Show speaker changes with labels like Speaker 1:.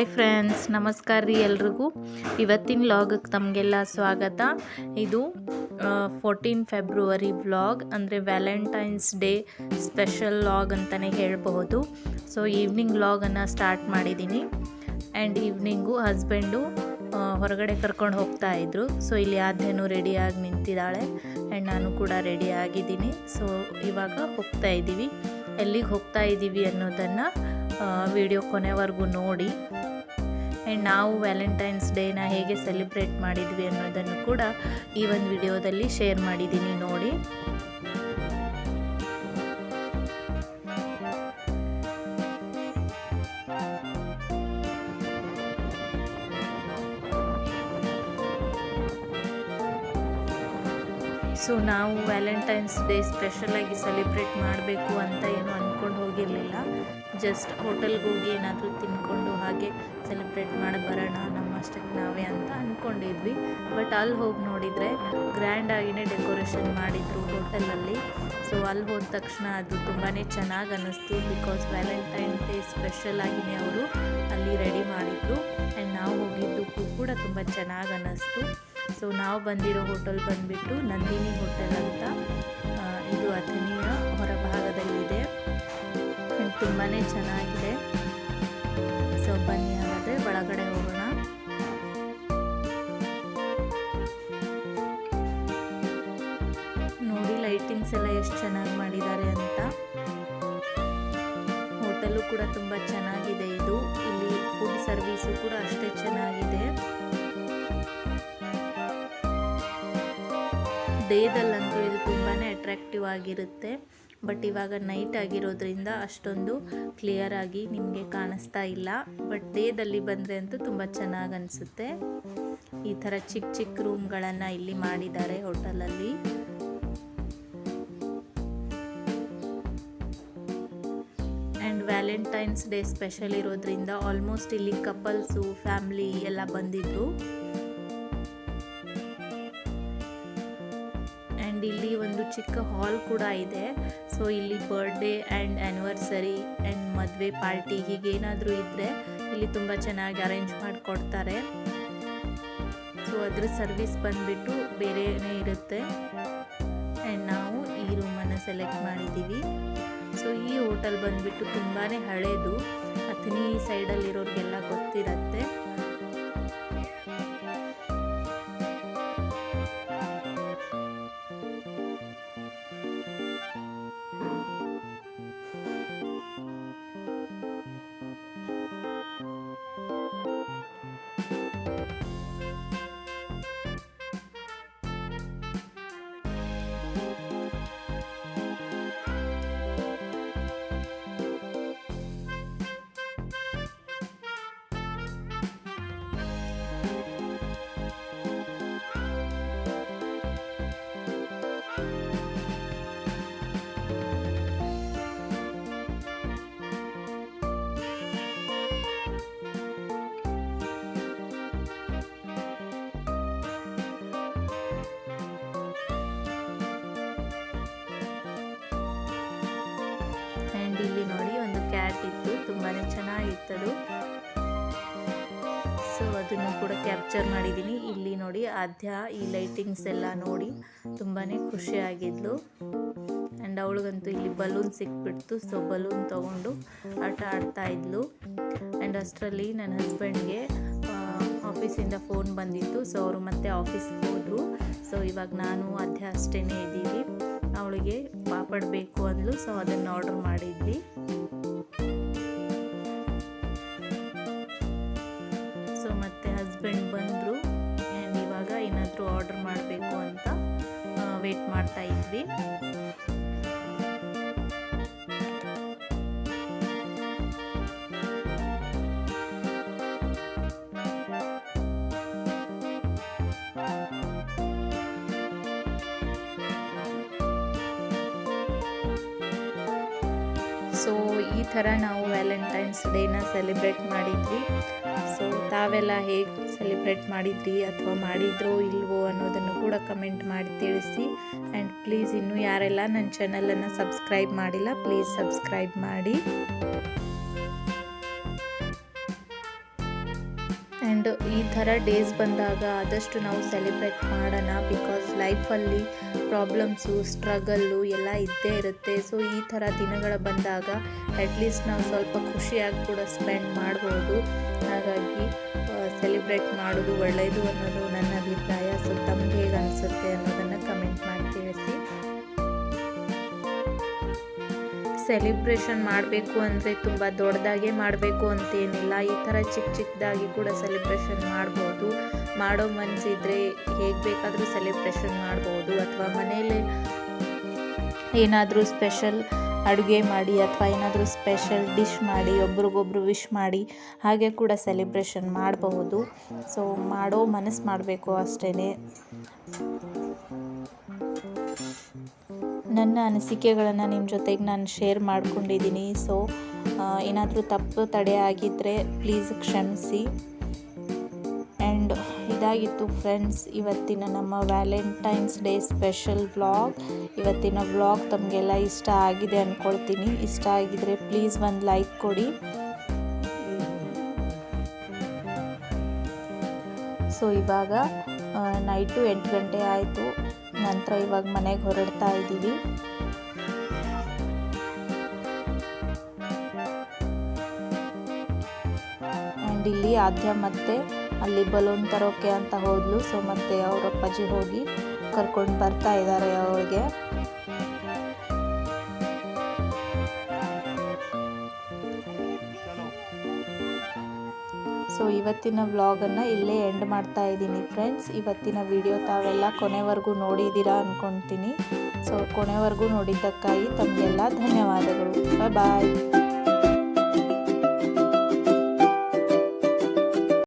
Speaker 1: Hi friends, ನಮಸ್ಕಾರ ರೀ ಎಲ್ರಿಗೂ. ಇವತ್ತಿನ ವ್ಲಾಗಕ್ಕೆ ತಮಗೆಲ್ಲ ಸ್ವಾಗತ. ಇದು ಫೋರ್ಟೀನ್ ಫೆಬ್ರವರಿ ವ್ಲಾಗ್, ಅಂದರೆ ವ್ಯಾಲೆಂಟೈನ್ಸ್ ಡೇ ಸ್ಪೆಷಲ್ ವ್ಲಾಗ್ ಅಂತಲೇ ಹೇಳಬಹುದು. ಸೊ ಈವ್ನಿಂಗ್ ವ್ಲಾಗನ್ನು ಸ್ಟಾರ್ಟ್ ಮಾಡಿದ್ದೀನಿ ಆ್ಯಂಡ್ ಈವ್ನಿಂಗು ಹಸ್ಬೆಂಡು ಹೊರಗಡೆ ಕರ್ಕೊಂಡು ಹೋಗ್ತಾ ಇದ್ರು. ಸೊ ಇಲ್ಲಿ ಆದ್ಯನು ರೆಡಿಯಾಗಿ ನಿಂತಿದ್ದಾಳೆ. ಆ್ಯಂಡ್ ನಾನು ಕೂಡ ರೆಡಿ ಆಗಿದ್ದೀನಿ. ಸೊ ಇವಾಗ ಹೋಗ್ತಾ ಇದ್ದೀವಿ ಎಲ್ಲಿಗೆ ಹೋಗ್ತಾ ಇದ್ದೀವಿ ಅನ್ನೋದನ್ನು ವಿಡಿಯೋ ಕೊನೆವರೆಗೂ ನೋಡಿ. ಆ್ಯಂಡ್ ನಾವು ವ್ಯಾಲೆಂಟೈನ್ಸ್ ಡೇನ ಹೇಗೆ ಸೆಲೆಬ್ರೇಟ್ ಮಾಡಿದ್ವಿ ಅನ್ನೋದನ್ನು ಕೂಡ ಈ ಒಂದು ವಿಡಿಯೋದಲ್ಲಿ ಶೇರ್ ಮಾಡಿದ್ದೀನಿ ನೋಡಿ. ಸೊ ನಾವು ವ್ಯಾಲೆಂಟೈನ್ಸ್ ಡೇ ಸ್ಪೆಷಲಾಗಿ ಸೆಲೆಬ್ರೇಟ್ ಮಾಡಬೇಕು ಅಂತ ಏನು ಅಂದ್ಕೊಂಡು ಹೋಗಿರಲಿಲ್ಲ. ಜಸ್ಟ್ ಹೋಟೆಲ್ಗೆ ಹೋಗಿ ಏನಾದರೂ ತಿನ್ಕೊಂಡು ಹಾಗೆ ಸೆಲೆಬ್ರೇಟ್ ಮಾಡಿ ಬರೋಣ ನಮ್ಮಷ್ಟಕ್ಕೆ ನಾವೇ ಅಂತ ಅಂದ್ಕೊಂಡಿದ್ವಿ ಬಟ್ ಅಲ್ಲಿ ಹೋಗಿ ನೋಡಿದರೆ ಗ್ರ್ಯಾಂಡಾಗಿಯೇ ಡೆಕೋರೇಷನ್ ಮಾಡಿದರು ಹೋಟೆಲಲ್ಲಿ. ಸೊ ಅಲ್ಲಿ ಹೋದ ತಕ್ಷಣ ಅದು ತುಂಬಾ ಚೆನ್ನಾಗಿ ಅನ್ನಿಸ್ತು ಬಿಕಾಸ್ ವ್ಯಾಲೆಂಟೈನ್ ಡೇ ಸ್ಪೆಷಲ್ ಆಗಿನೇ ಅವರು ಅಲ್ಲಿ ರೆಡಿ ಮಾಡಿದ್ರು. ಆ್ಯಂಡ್ ನಾವು ಹೋಗಿದ್ದಕ್ಕೂ ಕೂಡ ತುಂಬ ಚೆನ್ನಾಗಿ ಅನ್ನಿಸ್ತು. ಸೊ ನಾವು ಬಂದಿರೋ ಹೋಟೆಲ್ ಬಂದುಬಿಟ್ಟು ನಂದಿನಿ ಹೋಟೆಲ್ ಅಂತ ಇದು ಅಥಣಿಯ ಹೊರಭಾಗದಲ್ಲಿದೆ ತುಂಬಾ ಚೆನ್ನಾಗಿದೆ. ಸೊ ಬನ್ನಿ ಹಾಗಾದರೆ ಒಳಗಡೆ ಹೋಗೋಣ. ನೋಡಿ ಲೈಟಿಂಗ್ಸ್ ಎಲ್ಲ ಎಷ್ಟು ಚೆನ್ನಾಗಿ ಮಾಡಿದ್ದಾರೆ ಅಂತ. ಹೋಟೆಲು ಕೂಡ ತುಂಬ ಚೆನ್ನಾಗಿದೆ ಇದು. ಇಲ್ಲಿ ಫುಡ್ ಸರ್ವಿಸು ಕೂಡ ಅಷ್ಟೇ ಚೆನ್ನಾಗಿದೆ. ಡೇದಲ್ಲಂತೂ ಇದು ತುಂಬಾ ಅಟ್ರಾಕ್ಟಿವ್ ಆಗಿರುತ್ತೆ. ಬಟ್ ಇವಾಗ ನೈಟ್ ಆಗಿರೋದ್ರಿಂದ ಅಷ್ಟೊಂದು ಕ್ಲಿಯರ್ ಆಗಿ ನಿಮಗೆ ಕಾಣಿಸ್ತಾ ಇಲ್ಲ. ಬಟ್ ಡೇದಲ್ಲಿ ಬಂದರೆ ಅಂತೂ ತುಂಬ ಚೆನ್ನಾಗಿ ಅನಿಸುತ್ತೆ. ಈ ಥರ ಚಿಕ್ಕ ಚಿಕ್ಕ ರೂಮ್ಗಳನ್ನು ಇಲ್ಲಿ ಮಾಡಿದ್ದಾರೆ ಹೋಟೆಲಲ್ಲಿ ಆ್ಯಂಡ್ ವ್ಯಾಲೆಂಟೈನ್ಸ್ ಡೇ ಸ್ಪೆಷಲ್ ಇರೋದ್ರಿಂದ ಆಲ್ಮೋಸ್ಟ್ ಇಲ್ಲಿ ಕಪಲ್ಸು ಫ್ಯಾಮ್ಲಿ ಎಲ್ಲ ಬಂದಿದ್ರು ಆ್ಯಂಡ್ ಇಲ್ಲಿ ಒಂದು ಚಿಕ್ಕ ಹಾಲ್ ಕೂಡ ಇದೆ. ಸೊ ಇಲ್ಲಿ ಬರ್ಡೇ ಆ್ಯಂಡ್ ಆ್ಯನಿವರ್ಸರಿ ಆ್ಯಂಡ್ ಮದುವೆ ಪಾರ್ಟಿ ಹೀಗೇನಾದರೂ ಇದ್ದರೆ ಇಲ್ಲಿ ತುಂಬ ಚೆನ್ನಾಗಿ ಅರೇಂಜ್ ಮಾಡಿಕೊಡ್ತಾರೆ. ಸೊ ಅದ್ರ ಸರ್ವಿಸ್ ಬಂದುಬಿಟ್ಟು ಬೇರೆಯೇ ಇರುತ್ತೆ. ಆ್ಯಂಡ್ ನಾವು ಈ ರೂಮನ್ನು ಸೆಲೆಕ್ಟ್ ಮಾಡಿದ್ದೀವಿ. ಸೊ ಈ ಹೋಟೆಲ್ ಬಂದುಬಿಟ್ಟು ತುಂಬಾ ಹಳೇದು. ಅಥಣಿ ಸೈಡಲ್ಲಿರೋರಿಗೆಲ್ಲ ಇಲ್ಲಿ ನೋಡಿ, ಒಂದು ಕ್ಯಾಟ್ ಇತ್ತು. ತುಂಬಾ ಚೆನ್ನಾಗಿತ್ತದು. ಸೊ ಅದನ್ನು ಕೂಡ ಕ್ಯಾಪ್ಚರ್ ಮಾಡಿದ್ದೀನಿ ಇಲ್ಲಿ ನೋಡಿ, ಆದ್ಯ ಈ ಲೈಟಿಂಗ್ಸ್ ಎಲ್ಲ ನೋಡಿ ತುಂಬಾ ಖುಷಿಯಾಗಿದ್ಲು. ಆ್ಯಂಡ್ ಅವಳಿಗಂತೂ ಇಲ್ಲಿ ಬಲೂನ್ ಸಿಕ್ಬಿಡ್ತು. ಸೊ ಬಲೂನ್ ತೊಗೊಂಡು ಆಟ ಆಡ್ತಾ ಇದ್ಲು. ಆ್ಯಂಡ್ ಅಷ್ಟರಲ್ಲಿ ನನ್ನ ಹಸ್ಬೆಂಡ್ಗೆ ಆಫೀಸಿಂದ ಫೋನ್ ಬಂದಿತ್ತು. ಸೊ ಅವರು ಮತ್ತೆ ಆಫೀಸ್ಗೆ ಹೋದರು. ಸೊ ಇವಾಗ ನಾನು ಅದೇ ಅಷ್ಟೇ ಇದ್ದೀವಿ. ಅವಳಿಗೆ ಪಾಪಡ್ ಬೇಕು ಅಂದ್ಲು. ಸೊ ಅದನ್ನು ಆರ್ಡರ್ ಮಾಡಿದ್ವಿ. ಸೊ ಮತ್ತೆ ಹಸ್ಬೆಂಡ್ ಬಂದರು. ಆ್ಯಂಡ್ ಇವಾಗ ಏನಾದರೂ ಆರ್ಡರ್ ಮಾಡಬೇಕು ಅಂತ ವೇಟ್ ಮಾಡ್ತಾ ಇದ್ವಿ. ಸೊ, ಈ ಥರ ನಾವು ವ್ಯಾಲೆಂಟೈನ್ಸ್ ಡೇನ ಸೆಲೆಬ್ರೇಟ್ ಮಾಡಿದ್ವಿ. ಸೊ, ತಾವೆಲ್ಲ ಹೇಗೆ ಸೆಲೆಬ್ರೇಟ್ ಮಾಡಿದ್ರಿ ಅಥವಾ ಮಾಡಿದ್ರೋ ಇಲ್ವೋ ಅನ್ನೋದನ್ನು ಕೂಡ ಕಮೆಂಟ್ ಮಾಡಿ ತಿಳಿಸಿ. ಆ್ಯಂಡ್ ಪ್ಲೀಸ್ ಇನ್ನೂ ಯಾರೆಲ್ಲ ನನ್ನ ಚಾನಲನ್ನು ಸಬ್ಸ್ಕ್ರೈಬ್ ಮಾಡಿಲ್ಲ, ಪ್ಲೀಸ್ ಸಬ್ಸ್ಕ್ರೈಬ್ ಮಾಡಿ. ಆ್ಯಂಡ್ ಈ ಥರ ಡೇಸ್ ಬಂದಾಗ ಆದಷ್ಟು ನಾವು ಸೆಲೆಬ್ರೇಟ್ ಮಾಡೋಣ ಬಿಕಾಸ್ ಲೈಫಲ್ಲಿ ಪ್ರಾಬ್ಲಮ್ಸು ಸ್ಟ್ರಗಲ್ಲು ಎಲ್ಲ ಇದ್ದೇ ಇರುತ್ತೆ. ಸೊ ಈ ಥರ ದಿನಗಳು ಬಂದಾಗ ಅಟ್ಲೀಸ್ಟ್ ನಾವು ಸ್ವಲ್ಪ ಖುಷಿಯಾಗಿ ಕೂಡ ಸ್ಪೆಂಡ್ ಮಾಡ್ಬೋದು. ಹಾಗಾಗಿ ಸೆಲೆಬ್ರೇಟ್ ಮಾಡೋದು ಒಳ್ಳೆಯದು ಅನ್ನೋದು ನನ್ನ ಅಭಿಪ್ರಾಯ. ಸೊ ತಮ್ಗೆ ಹೇಗೆ ಅನಿಸುತ್ತೆ ಅನ್ನೋದನ್ನು ಕಮೆಂಟ್ ಮಾಡಿ. ಸೆಲೆಬ್ರೇಷನ್ ಮಾಡಬೇಕು ಅಂದರೆ ತುಂಬ ದೊಡ್ಡದಾಗೆ ಮಾಡಬೇಕು ಅಂತೇನಿಲ್ಲ. ಈ ಥರ ಚಿಕ್ಕ ಚಿಕ್ಕದಾಗಿ ಕೂಡ ಸೆಲೆಬ್ರೇಷನ್ ಮಾಡ್ಬೋದು. ಮಾಡೋ ಮನಸ್ಸಿದ್ರೆ ಹೇಗೆ ಬೇಕಾದರೂ ಸೆಲೆಬ್ರೇಷನ್ ಮಾಡ್ಬೋದು. ಅಥವಾ ಮನೇಲಿ ಏನಾದರೂ ಸ್ಪೆಷಲ್ ಅಡುಗೆ ಮಾಡಿ ಅಥವಾ ಏನಾದರೂ ಸ್ಪೆಷಲ್ ಡಿಶ್ ಮಾಡಿ, ಒಬ್ರಿಗೊಬ್ರು ವಿಶ್ ಮಾಡಿ, ಹಾಗೆ ಕೂಡ ಸೆಲೆಬ್ರೇಷನ್ ಮಾಡಬಹುದು ಸೊ ಮಾಡೋ ಮನಸ್ಸು ಮಾಡಬೇಕು ಅಷ್ಟೇ ನನ್ನ ಅನಿಸಿಕೆಗಳನ್ನು ನಿಮ್ಮ ಜೊತೆಗೆ ನಾನು ಶೇರ್ ಮಾಡ್ಕೊಂಡಿದ್ದೀನಿ ಸೊ ಏನಾದರೂ ತಪ್ಪು ತಡೆ ಆಗಿದ್ದರೆ ಪ್ಲೀಸ್ ಕ್ಷಮಿಸಿ. ಆ್ಯಂಡ್ ಇದಾಗಿತ್ತು ಫ್ರೆಂಡ್ಸ್ ಇವತ್ತಿನ ನಮ್ಮ ವ್ಯಾಲೆಂಟೈನ್ಸ್ ಡೇ ಸ್ಪೆಷಲ್ ವ್ಲಾಗ್ ಇವತ್ತಿನ ವ್ಲಾಗ್ ತಮಗೆಲ್ಲ ಇಷ್ಟ ಆಗಿದೆ ಅಂದ್ಕೊಳ್ತೀನಿ ಇಷ್ಟ ಆಗಿದ್ರೆ ಪ್ಲೀಸ್ ಒಂದು ಲೈಕ್ ಕೊಡಿ. ಸೊ ಇವಾಗ ನೈಟು ಎಂಟು ಗಂಟೆ ಆಯಿತು. ನಂತರ ಇವಾಗ ಮನೆಗೆ ಹೊರಡ್ತಾ ಇದ್ದೀವಿ. ಆ್ಯಂಡ್ ಇಲ್ಲಿ ಆದ್ಯ ಮತ್ತೆ ಅಲ್ಲಿ ಬಲೂನ್ ತರೋಕೆ ಅಂತ ಹೋದ್ಲು. ಸೊ ಮತ್ತೆ ಅವ್ರ ಅಪ್ಪಾಜಿ ಹೋಗಿ ಕರ್ಕೊಂಡು ಬರ್ತಾ ಇದ್ದಾರೆ ಅವಳಿಗೆ ಸೊ ಇವತ್ತಿನ ವ್ಲಾಗನ್ನು ಇಲ್ಲೇ ಎಂಡ್ ಮಾಡ್ತಾ ಇದ್ದೀನಿ ಫ್ರೆಂಡ್ಸ್ ಇವತ್ತಿನ ವಿಡಿಯೋ ತಾವೆಲ್ಲ ಕೊನೆವರೆಗೂ ನೋಡಿದ್ದೀರಾ ಅಂದ್ಕೊತೀನಿ ಸೊ ಕೊನೆವರೆಗೂ ನೋಡಿದ್ದಕ್ಕಾಗಿ ತಮಗೆಲ್ಲ ಧನ್ಯವಾದಗಳು. ಬಾಯ್